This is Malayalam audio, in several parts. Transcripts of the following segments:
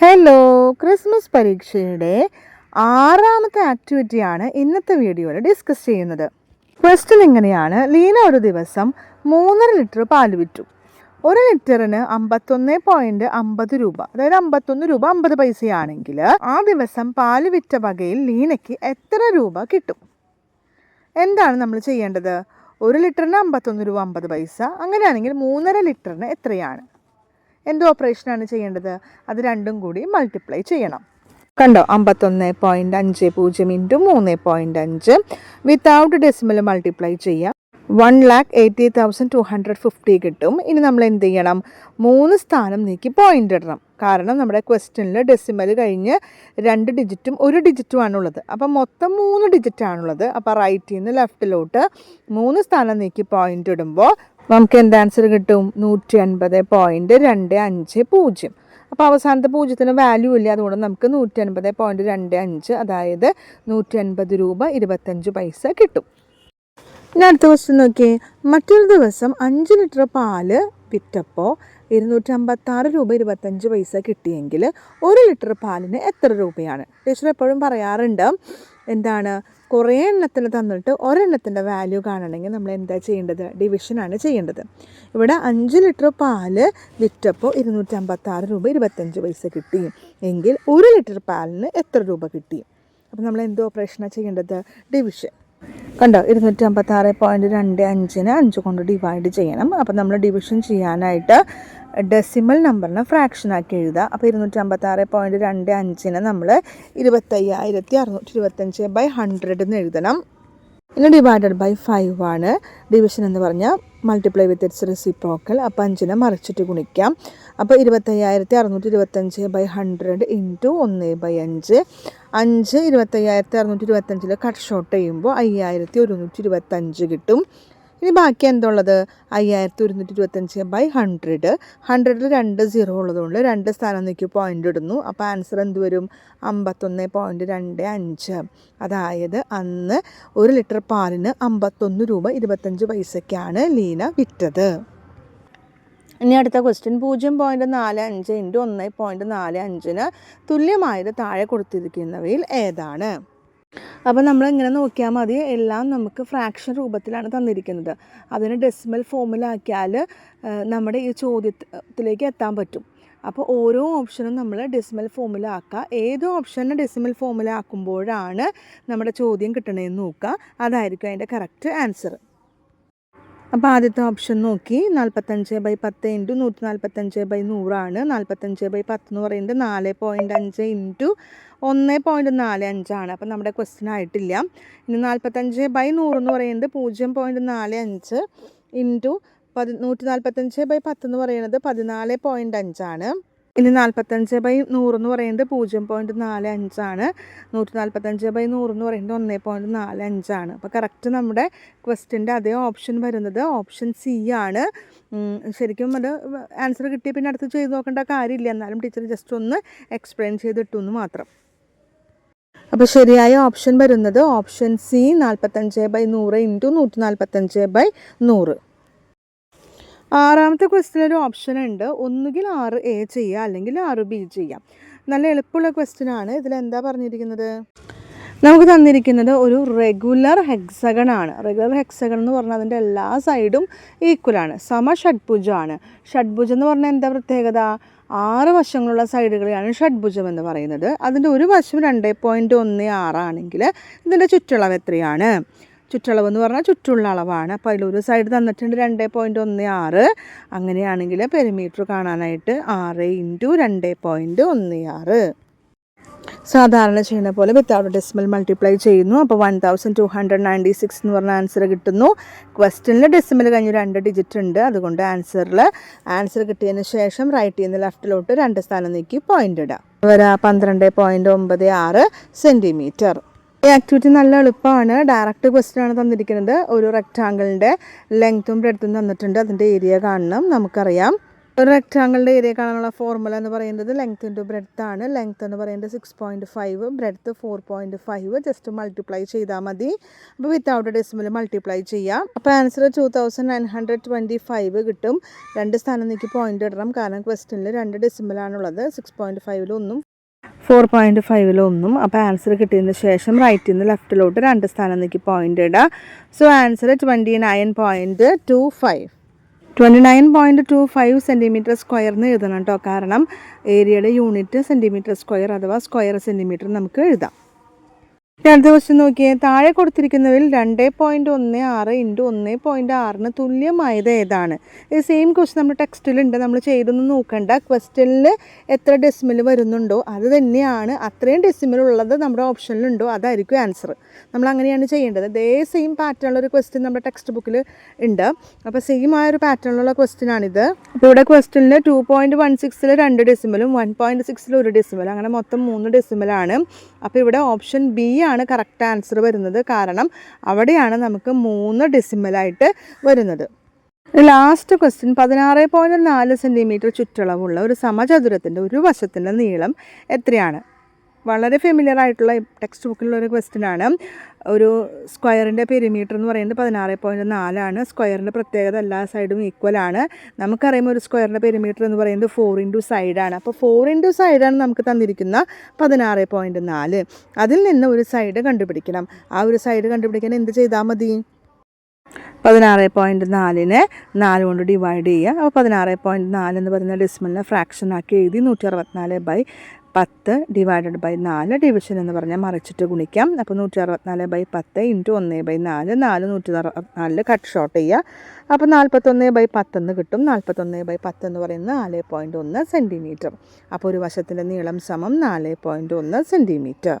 ഹലോ ക്രിസ്മസ് പരീക്ഷയുടെ ആറാമത്തെ ആക്ടിവിറ്റിയാണ് ഇന്നത്തെ വീഡിയോയിൽ ഡിസ്കസ് ചെയ്യുന്നത്. ക്വസ്റ്റ്യൻ ഇങ്ങനെയാണ് ലീന ഒരു ദിവസം മൂന്നര ലിറ്റർ പാൽ വിറ്റു. ഒരു ലിറ്ററിന് അമ്പത്തൊന്ന് പോയിന്റ് അമ്പത് രൂപ. അതായത് അമ്പത്തൊന്ന് രൂപ അമ്പത് പൈസയാണെങ്കിൽ ആ ദിവസം പാൽ വിറ്റ വകയിൽ ലീനയ്ക്ക് എത്ര രൂപ കിട്ടും? എന്താണ് നമ്മൾ ചെയ്യേണ്ടത്? ഒരു ലിറ്ററിന് അമ്പത്തൊന്ന് രൂപ അമ്പത് പൈസ. അങ്ങനെയാണെങ്കിൽ മൂന്നര ലിറ്ററിന് എത്രയാണ്? എന്ത് ഓപ്പറേഷനാണ് ചെയ്യേണ്ടത്? അത് രണ്ടും കൂടി മൾട്ടിപ്ലൈ ചെയ്യണം. കണ്ടോ? അമ്പത്തൊന്ന് പോയിന്റ് അഞ്ച് പൂജ്യം ഇന്റു മൂന്ന് പോയിന്റ് അഞ്ച്. വിത്തൗട്ട് ഡെസിമൽ മൾട്ടിപ്ലൈ ചെയ്യാം. One lakh eighty thousand two hundred fifty കിട്ടും. ഇനി നമ്മൾ എന്ത് ചെയ്യണം? മൂന്ന് സ്ഥാനം നീക്കി പോയിന്റ് ഇടണം. കാരണം നമ്മുടെ ക്വസ്റ്റ്യനിൽ ഡെസിമൽ കഴിഞ്ഞ് രണ്ട് ഡിജിറ്റും ഒരു ഡിജിറ്റും ഉള്ളത് അപ്പം മൊത്തം മൂന്ന് ഡിജിറ്റ് ആണുള്ളത്. അപ്പോൾ റൈറ്റിൽ നിന്ന് ലെഫ്റ്റിലോട്ട് മൂന്ന് സ്ഥാനം നീക്കി പോയിന്റ് ഇടുമ്പോൾ നമുക്ക് എന്ത് ആൻസർ കിട്ടും? നൂറ്റി അൻപത് പോയിന്റ് രണ്ട് അഞ്ച് പൂജ്യം. അപ്പോൾ അവസാനത്തെ പൂജ്യത്തിന് വാല്യൂ ഇല്ല അതുകൊണ്ട് നമുക്ക് നൂറ്റി അൻപത് പോയിന്റ് രണ്ട് അഞ്ച് അതായത് നൂറ്റി അൻപത് രൂപ ഇരുപത്തഞ്ച് പൈസ കിട്ടും. ഇനി അടുത്ത ക്വസ്റ്റ്യൻ നോക്കിയേ. മറ്റൊരു ദിവസം അഞ്ച് ലിറ്റർ പാൽ വിറ്റപ്പോൾ ഇരുന്നൂറ്റമ്പത്താറ് രൂപ ഇരുപത്തഞ്ച് പൈസ കിട്ടിയെങ്കിൽ ഒരു ലിറ്റർ പാലിന് എത്ര രൂപയാണ്? ടീച്ചർ എപ്പോഴും പറയാറുണ്ട് എന്താണ് കുറേ എണ്ണത്തിന് തന്നിട്ട് ഒരെണ്ണത്തിന്റെ വാല്യൂ കാണണമെങ്കിൽ നമ്മൾ എന്താ ചെയ്യേണ്ടത്? ഡിവിഷനാണ് ചെയ്യേണ്ടത്. ഇവിടെ അഞ്ച് ലിറ്റർ പാൽ വിറ്റപ്പോൾ ഇരുന്നൂറ്റമ്പത്താറ് രൂപ ഇരുപത്തഞ്ച് പൈസ കിട്ടി എങ്കിൽ ഒരു ലിറ്റർ പാലിന് എത്ര രൂപ കിട്ടി? അപ്പോൾ നമ്മൾ എന്ത് ഓപ്പറേഷനാണ് ചെയ്യേണ്ടത്? ഡിവിഷൻ കണ്ടോ ഇരുന്നൂറ്റി അമ്പത്തി ആറ് പോയിന്റ് രണ്ട് അഞ്ചിന് അഞ്ച് കൊണ്ട് ഡിവൈഡ് ചെയ്യണം. അപ്പോൾ നമ്മൾ ഡിവിഷൻ ചെയ്യാനായിട്ട് ഡെസിമൽ നമ്പറിനെ ഫ്രാക്ഷൻ ആക്കി എഴുതുക. അപ്പോൾ ഇരുന്നൂറ്റി അമ്പത്തി ആറ് പോയിന്റ് രണ്ട് അഞ്ചിന് നമ്മൾ ഇരുപത്തയ്യായിരത്തി അറുന്നൂറ്റി ഇരുപത്തഞ്ച് ബൈ ഹൺഡ്രഡ് എന്ന് എഴുതണം. ഇനി ഡിവൈഡഡ് ബൈ ഫൈവ് ആണ്. ഡിവിഷൻ എന്ന് പറഞ്ഞാൽ മൾട്ടിപ്ലൈ വിത്ത് ഇറ്റ്സ് റെസിപ്രോക്കൽ അപ്പം അഞ്ചിനെ മറിച്ചിട്ട് ഗുണിക്കാം. അപ്പോൾ ഇരുപത്തയ്യായിരത്തി അറുന്നൂറ്റി ഇരുപത്തഞ്ച് ബൈ ഹൺഡ്രഡ് ഇന്റു ഒന്ന് ബൈ അഞ്ച്. അഞ്ച് ഇരുപത്തയ്യായിരത്തി അറുന്നൂറ്റി ഇരുപത്തഞ്ചിൽ കട്ട് ഷോട്ട് ചെയ്യുമ്പോൾ അയ്യായിരത്തി ഒരുന്നൂറ്റി ഇരുപത്തഞ്ച് കിട്ടും. ഇനി ബാക്കി എന്തുള്ളത്? അയ്യായിരത്തി ഒരുന്നൂറ്റി ഇരുപത്തഞ്ച് ബൈ ഹൺഡ്രഡ് ഹൺഡ്രഡിൽ രണ്ട് സീറോ ഉള്ളതുകൊണ്ട് രണ്ട് സ്ഥാനം നോക്കി പോയിന്റ് ഇടുന്നു. അപ്പോൾ ആൻസർ എന്ത് വരും? അമ്പത്തൊന്ന് പോയിന്റ് രണ്ട് അഞ്ച്. അതായത് അന്ന് ഒരു ലിറ്റർ പാലിന് അമ്പത്തൊന്ന് രൂപ ഇരുപത്തഞ്ച് പൈസയ്ക്കാണ് ലീന വിറ്റത്. ഇനി അടുത്ത ക്വസ്റ്റ്യൻ പൂജ്യം പോയിന്റ് നാല് അഞ്ച് ഇന്റു ഒന്ന് പോയിന്റ് നാല് അഞ്ചിന് തുല്യമായത് താഴെ കൊടുത്തിരിക്കുന്നവയിൽ ഏതാണ്? അപ്പോൾ നമ്മൾ ഇങ്ങനെ നോക്കിയാൽ മതി എല്ലാം നമുക്ക് ഫ്രാക്ഷൻ രൂപത്തിലാണ് തന്നിരിക്കുന്നത്. അതിന് ഡെസിമൽ ഫോമിലാക്കിയാൽ നമ്മുടെ ഈ ചോദ്യത്തിലേക്ക് എത്താൻ പറ്റും. അപ്പോൾ ഓരോ ഓപ്ഷനും നമ്മൾ ഡെസിമൽ ഫോമിലാക്കുക ഏത് ഓപ്ഷനെ ഡെസിമൽ ഫോമിലാക്കുമ്പോഴാണ് നമ്മുടെ ചോദ്യം കിട്ടണമെന്ന് നോക്കുക അതായിരിക്കും അതിന്റെ കറക്റ്റ് ആൻസർ അപ്പോൾ ആദ്യത്തെ ഓപ്ഷൻ നോക്കി. നാൽപ്പത്തഞ്ച് ബൈ പത്ത് ഇന്റു നൂറ്റി നാൽപ്പത്തഞ്ച് ബൈ നൂറാണ്. നാൽപ്പത്തഞ്ച് ബൈ പത്ത് എന്ന് പറയുന്നത് നാല് പോയിന്റ് അഞ്ച് ഇന്റു ഒന്ന് പോയിന്റ് നാല് അഞ്ചാണ് അപ്പം നമ്മുടെ ക്വസ്റ്റ്യൻ ആയിട്ടില്ല. ഇനി നാൽപ്പത്തഞ്ച് ബൈ നൂറ് എന്ന് പറയുന്നത് പൂജ്യം പോയിന്റ് നാല് അഞ്ച് ഇന്റു പതി നൂറ്റി നാൽപ്പത്തഞ്ച് ബൈ പത്ത് എന്ന് പറയുന്നത് പതിനാല് പോയിന്റ് അഞ്ചാണ് ഇനി നാൽപ്പത്തഞ്ച് ബൈ നൂറ് എന്ന് പറയുന്നത് പൂജ്യം പോയിന്റ് നാല് അഞ്ചാണ് നൂറ്റി നാൽപ്പത്തഞ്ച് ബൈ നൂറ് എന്ന് പറയുന്നത് ഒന്ന് പോയിന്റ് നാല് അഞ്ചാണ് അപ്പോൾ കറക്റ്റ് നമ്മുടെ ക്വസ്റ്റ്യന്റെ അതേ ഓപ്ഷൻ വരുന്നത് ഓപ്ഷൻ സി ആണ്. ശരിക്കും അത് ആൻസർ കിട്ടിയ പിന്നെ അടുത്ത് ചെയ്ത് നോക്കേണ്ട കാര്യമില്ല. എന്നാലും ടീച്ചർ ജസ്റ്റ് ഒന്ന് എക്സ്പ്ലെയിൻ ചെയ്തിട്ടു എന്ന് മാത്രം. അപ്പോൾ ശരിയായ ഓപ്ഷൻ വരുന്നത് ഓപ്ഷൻ സി നാൽപ്പത്തഞ്ച് ബൈ നൂറ് ഇന്റു നൂറ്റി നാൽപ്പത്തഞ്ച് ബൈ നൂറ്. ആറാമത്തെ ക്വസ്റ്റിനൊരു ഓപ്ഷൻ ഉണ്ട്. ഒന്നുകിൽ ആറ് എ ചെയ്യുക അല്ലെങ്കിൽ ആറ് ബി ചെയ്യാം. നല്ല എളുപ്പമുള്ള ഇതിൽ എന്താ പറഞ്ഞിരിക്കുന്നത്? നമുക്ക് തന്നിരിക്കുന്നത് ഒരു റെഗുലർ ഹെക്സഗൺ ആണ്. റെഗുലർ ഹെക്സഗൺ എന്ന് പറഞ്ഞാൽ അതിന്റെ എല്ലാ സൈഡും ഈക്വലാണ് സമ ഷഡ്ഭുജമാണ് ഷഡ്ഭുജം എന്ന് പറഞ്ഞാൽ എന്താ പ്രത്യേകത? ആറ് വശങ്ങളുള്ള സൈഡുകളെയാണ് ഷഡ്ഭുജം എന്ന് പറയുന്നത്. അതിന്റെ ഒരു വശം രണ്ട് പോയിന്റ് ഒന്ന് ആറാണെങ്കിൽ ഇതിന്റെ ചുറ്റളവ് എത്രയാണ്? ചുറ്റളവ് എന്ന് പറഞ്ഞാൽ ചുറ്റുള്ള അളവാണ്. അപ്പോൾ അതിലൊരു സൈഡ് തന്നിട്ടുണ്ട് രണ്ട് പോയിന്റ് ഒന്ന് ആറ്. അങ്ങനെയാണെങ്കിൽ പെരിമീറ്റർ കാണാനായിട്ട് ആറ് ഇന്റു രണ്ട് പോയിന്റ് ഒന്ന് ആറ്. സാധാരണ ചെയ്യുന്ന പോലെ വിത്തൗട്ട് ഡെസിമൽ മൾട്ടിപ്ലൈ ചെയ്യുന്നു. അപ്പോൾ one thousand two hundred ninety six എന്ന് പറഞ്ഞ ആൻസർ കിട്ടുന്നു. ക്വസ്റ്റ്യനിൽ ഡെസിമൽ കഴിഞ്ഞ് രണ്ട് ഡിജിറ്റ് ഉണ്ട്. അതുകൊണ്ട് ആൻസറിൽ ആൻസർ കിട്ടിയതിന് ശേഷം റൈറ്റ് ചെയ്യുന്ന ലെഫ്റ്റിലോട്ട് രണ്ട് സ്ഥാനം നീക്കി പോയിന്റ് ഇടാം. വരാ പന്ത്രണ്ട് പോയിന്റ് ഒമ്പത് ആറ് സെന്റിമീറ്റർ ഈ ആക്ടിവിറ്റി നല്ല എളുപ്പമാണ്. ഡയറക്റ്റ് ക്വസ്റ്റ്യൻ ആണ് തന്നിരിക്കുന്നത്. ഒരു റെക്റ്റാങ്കിളിന്റെ ലെങ്ത്തും ബ്രെഡ്ത്തും തന്നിട്ടുണ്ട്. അതിന്റെ ഏരിയ കാണണം. നമുക്കറിയാം. ഒരു റെക്റ്റാങ്കിളിന്റെ ഏരിയ കാണാനുള്ള ഫോർമുല എന്ന് പറയുന്നത് ലെങ്ത് ഇന്റു ബ്രെഡ്ത്ത് ആണ്. ലെങ്ത് എന്ന് പറയുന്നത് six point five breadth four point five just multiply ചെയ്താൽ മതി. അപ്പോൾ വിത്തൗട്ട് ഡെസിമൽ മൾട്ടിപ്ലൈ ചെയ്യാം. അപ്പോൾ answer two thousand nine hundred twenty five കിട്ടും. രണ്ട് സ്ഥാനം നീക്കി പോയിന്റ് ഇടണം. കാരണം ക്വസ്റ്റ്യനിൽ രണ്ട് ഡെസിമലാണുള്ളത് സിക്സ് പോയിന്റ് ഫൈവിലൊന്നും ഫോർ പോയിന്റ് ഫൈവിലൊന്നും അപ്പോൾ ആൻസർ കിട്ടിയതിന് ശേഷം റൈറ്റിൽ നിന്ന് ലെഫ്റ്റിലോട്ട് രണ്ട് സ്ഥാനം നീക്കി പോയിന്റ് ഇടുക so answer twenty nine point two five twenty nine point two five centimetre square എന്ന് എഴുതണം കേട്ടോ കാരണം ഏരിയയുടെ യൂണിറ്റ് സെന്റിമീറ്റർ സ്ക്വയർ അഥവാ സ്ക്വയർ സെന്റിമീറ്റർ നമുക്ക് എഴുതാം. ഇനി ദിവസം നോക്കിയേ താഴെ കൊടുത്തിരിക്കുന്നതിൽ രണ്ട് പോയിന്റ് ഒന്ന് ആറ് ഇന്റു ഒന്ന് പോയിന്റ് ആറിന് തുല്യമായത് ഏതാണ്? ഈ സെയിം ക്വസ്റ്റ്യൻ നമ്മുടെ ടെക്സ്റ്റിലുണ്ട് നമ്മൾ ചെയ്തൊന്നും നോക്കണ്ട. ക്വസ്റ്റ്യനിൽ എത്ര ഡെസിമൽ വരുന്നുണ്ടോ അത് തന്നെയാണ്. അത്രയും ഡെസിമൽ ഉള്ളത് നമ്മുടെ ഓപ്ഷനിലുണ്ടോ അതായിരിക്കും ആൻസർ നമ്മൾ അങ്ങനെയാണ് ചെയ്യേണ്ടത്. ഇതേ സെയിം പാറ്റേണുള്ള ഒരു ക്വസ്റ്റ്യൻ നമ്മുടെ ടെക്സ്റ്റ് ബുക്കിൽ ഉണ്ട്. അപ്പോൾ സെയിം ആ ഒരു പാറ്റേണിലുള്ള ക്വസ്റ്റ്യൻ ആണിത്. അപ്പോൾ ഇവിടെ ക്വസ്റ്റ്യനിൽ ടു പോയിന്റ് വൺ സിക്സിൽ രണ്ട് ഡെസിമലും വൺ പോയിന്റ് സിക്സിൽ ഒരു ഡെസിമലും അങ്ങനെ മൊത്തം മൂന്ന് ഡെസിമലാണ് അപ്പോൾ ഇവിടെ ഓപ്ഷൻ ബി ആണ് കറക്റ്റ് ആൻസർ വരുന്നത്. കാരണം അവിടെയാണ് നമുക്ക് മൂന്ന് ഡെസിമലായിട്ട് വരുന്നത്. ലാസ്റ്റ് ക്വസ്റ്റ്യൻ പതിനാറ് പോയിന്റ് നാല് സെന്റിമീറ്റർ ചുറ്റളവുള്ള ഒരു സമചതുരത്തിന്റെ ഒരു വശത്തിന്റെ നീളം എത്രയാണ്? വളരെ ഫെമിലിയർ ആയിട്ടുള്ള ടെക്സ്റ്റ് ബുക്കിലുള്ള ഒരു ക്വസ്റ്റ്യൻ ആണ്. ഒരു സ്ക്വയറിന്റെ പെരിമീറ്റർ എന്ന് പറയുന്നത് പതിനാറ് പോയിന്റ് നാലാണ് സ്ക്വയറിന്റെ പ്രത്യേകത എല്ലാ സൈഡും ഈക്വൽ ആണ്. നമുക്കറിയുമ്പോൾ ഒരു സ്ക്വയറിന്റെ പെരിമീറ്റർ എന്ന് പറയുന്നത് ഫോർ ഇന്റു സൈഡാണ് അപ്പോൾ ഫോർ ഇന്റു സൈഡാണ് നമുക്ക് തന്നിരിക്കുന്ന പതിനാറ് പോയിന്റ് നാല്. അതിൽ നിന്ന് ഒരു സൈഡ് കണ്ടുപിടിക്കണം. ആ ഒരു സൈഡ് കണ്ടുപിടിക്കാൻ എന്ത് ചെയ്താൽ മതി? പതിനാറ് പോയിന്റ് നാലിനെ നാല് കൊണ്ട് ഡിവൈഡ് ചെയ്യുക. അപ്പോൾ പതിനാറ് പോയിന്റ് നാല് എന്ന് പറയുന്ന ഡെസിമലിനെ ഫ്രാക്ഷൻ ആക്കി എഴുതി നൂറ്റി അറുപത്തിനാല് ബൈ പത്ത് ഡിവൈഡഡ് ബൈ നാല് ഡിവിഷൻ എന്ന് പറഞ്ഞാൽ മറിച്ചിട്ട് ഗുണിക്കാം. അപ്പോൾ നൂറ്റി അറുപത്തിനാല് ബൈ പത്ത് ഇന്റു ഒന്ന് ബൈ നാല്. നാല് നൂറ്റി അറുപത്തിനാലിൽ കട്ട് ഷോർട്ട് ചെയ്യുക അപ്പോൾ നാൽപ്പത്തൊന്ന് ബൈ പത്തെന്ന് കിട്ടും. നാൽപ്പത്തൊന്ന് ബൈ പത്ത് എന്ന് പറയുന്നത് നാല് പോയിന്റ് ഒന്ന് സെന്റിമീറ്റർ അപ്പോൾ ഒരു വശത്തിന്റെ നീളം സമം നാല് പോയിന്റ് ഒന്ന് സെന്റിമീറ്റർ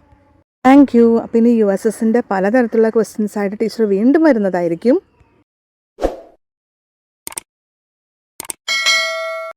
താങ്ക് യു അപ്പോൾ ഇനി യു എസ് എസിന്റെ പലതരത്തിലുള്ള ക്വസ്റ്റ്യൻസ് ആയിട്ട് ടീച്ചർ വീണ്ടും വരുന്നതായിരിക്കും.